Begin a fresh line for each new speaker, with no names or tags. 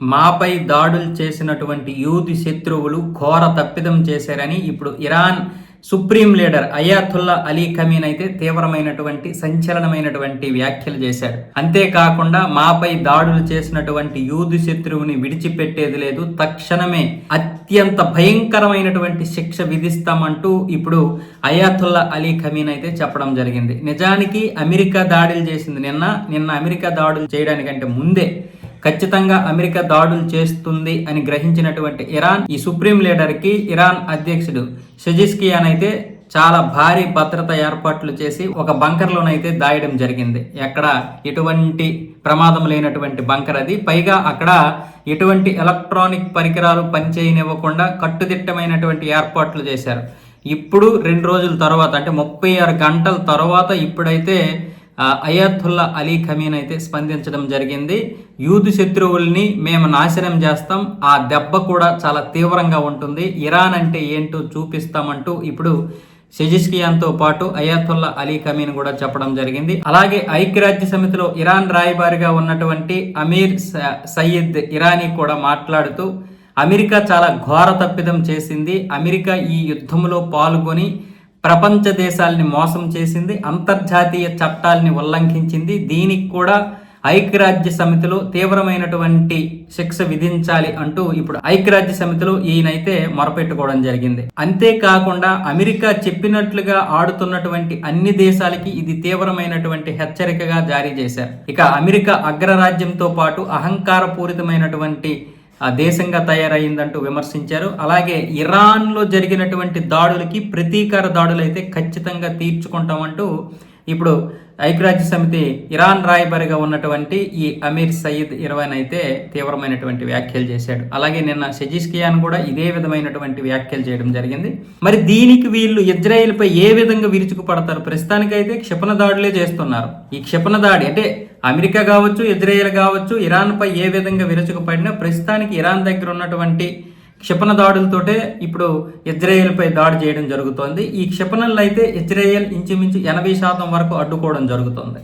మాపై దాడులు చేసినటువంటి యూది శత్రువులు ఘోర తప్పిదం చేశారని ఇప్పుడు Iran supreme leader Ayatollah Ali Khamenei అయితే తీవ్రమైనటువంటి సంచలనమైనటువంటి వ్యాఖ్యలు చేశాడు అంతేకాకుండా మాపై దాడులు చేసినటువంటి యూదు శత్రువుని విడిచిపెట్టేది లేదు. తక్షణమే అత్యంత భయంకరమైనటువంటి శిక్ష విధిస్తామంటూ ఇప్పుడు అయాతుల్లా అలీ ఖమీన్ అయితే చెప్పడం జరిగింది. నిజానికి అమెరికా దాడులు చేసింది నిన్న. నిన్న అమెరికా దాడులు చేయడానికంటే ముందే ఖచ్చితంగా అమెరికా దాడులు చేస్తుంది అని గ్రహించినటువంటి ఇరాన్ ఈ సుప్రీం లీడర్కి ఇరాన్ అధ్యక్షుడు షజిస్కియాన్ అయితే చాలా భారీ భద్రత ఏర్పాట్లు చేసి ఒక బంకర్లోనైతే దాయడం జరిగింది. ఎక్కడ ఎటువంటి ప్రమాదం లేనటువంటి బంకర్ అది. పైగా అక్కడ ఎటువంటి ఎలక్ట్రానిక్ పరికరాలు పనిచేయనివ్వకుండా కట్టుదిట్టమైనటువంటి ఏర్పాట్లు చేశారు. ఇప్పుడు రెండు రోజుల తర్వాత అంటే ముప్పై ఆరు గంటల తర్వాత ఇప్పుడైతే అయాతుల్లా అలీ ఖమీన్ అయితే స్పందించడం జరిగింది. యూదు శత్రువుల్ని మేము నాశనం చేస్తాం. ఆ దెబ్బ కూడా చాలా తీవ్రంగా ఉంటుంది. ఇరాన్ అంటే ఏంటో చూపిస్తామంటూ ఇప్పుడు షెజిస్కియాన్తో పాటు అయాతుల్లా అలీ ఖమీన్ కూడా చెప్పడం జరిగింది. అలాగే ఐక్యరాజ్య సమితిలో ఇరాన్ రాయబారిగా ఉన్నటువంటి అమీర్ స- ఇరానీ కూడా మాట్లాడుతూ అమెరికా చాలా ఘోర తప్పిదం చేసింది. అమెరికా ఈ యుద్ధంలో పాల్గొని ప్రపంచ దేశాలని మోసం చేసింది అంతర్జాతీయ చట్టాలని ఉల్లంఘించింది. దీనికి కూడా ఐక్యరాజ్య సమితిలో తీవ్రమైనటువంటి శిక్ష విధించాలి అంటూ ఇప్పుడు ఐక్యరాజ్య సమితిలో ఈయనైతే మొరపెట్టుకోవడం జరిగింది. అంతేకాకుండా అమెరికా చెప్పినట్లుగా ఆడుతున్నటువంటి అన్ని దేశాలకి ఇది తీవ్రమైనటువంటి హెచ్చరికగా జారీ చేశారు. ఇక అమెరికా అగ్రరాజ్యంతో పాటు అహంకారపూరితమైనటువంటి దేశంగా తయారైందంటూ విమర్శించారు. అలాగే ఇరాన్లో జరిగినటువంటి దాడులకి ప్రతీకార దాడులు అయితే ఖచ్చితంగా తీర్చుకుంటామంటూ ఇప్పుడు ఐక్యరాజ్య సమితి ఇరాన్ రాయబారిగా ఉన్నటువంటి ఈ అమీర్ సయీద్ ఇరవైన్ అయితే తీవ్రమైనటువంటి వ్యాఖ్యలు చేశాడు. అలాగే నిన్న షజిస్కియాన్ కూడా ఇదే విధమైనటువంటి వ్యాఖ్యలు చేయడం జరిగింది. మరి దీనికి వీళ్ళు ఇజ్రాయిల్పై ఏ విధంగా విరుచుకుపడతారు? ప్రస్తుతానికైతే క్షిపణ దాడులే చేస్తున్నారు. ఈ క్షిపణ దాడి అంటే అమెరికా కావచ్చు ఇజ్రాయెల్ కావచ్చు ఇరాన్పై ఏ విధంగా విరుచుకుపడినా ప్రస్తుతానికి ఇరాన్ దగ్గర ఉన్నటువంటి క్షిపణ దాడులతోటే ఇప్పుడు ఇజ్రాయెల్పై దాడి చేయడం జరుగుతోంది. ఈ క్షిపణలు అయితే ఇజ్రాయెల్ ఇంచుమించు ఎనభై శాతం వరకు అడ్డుకోవడం జరుగుతోంది.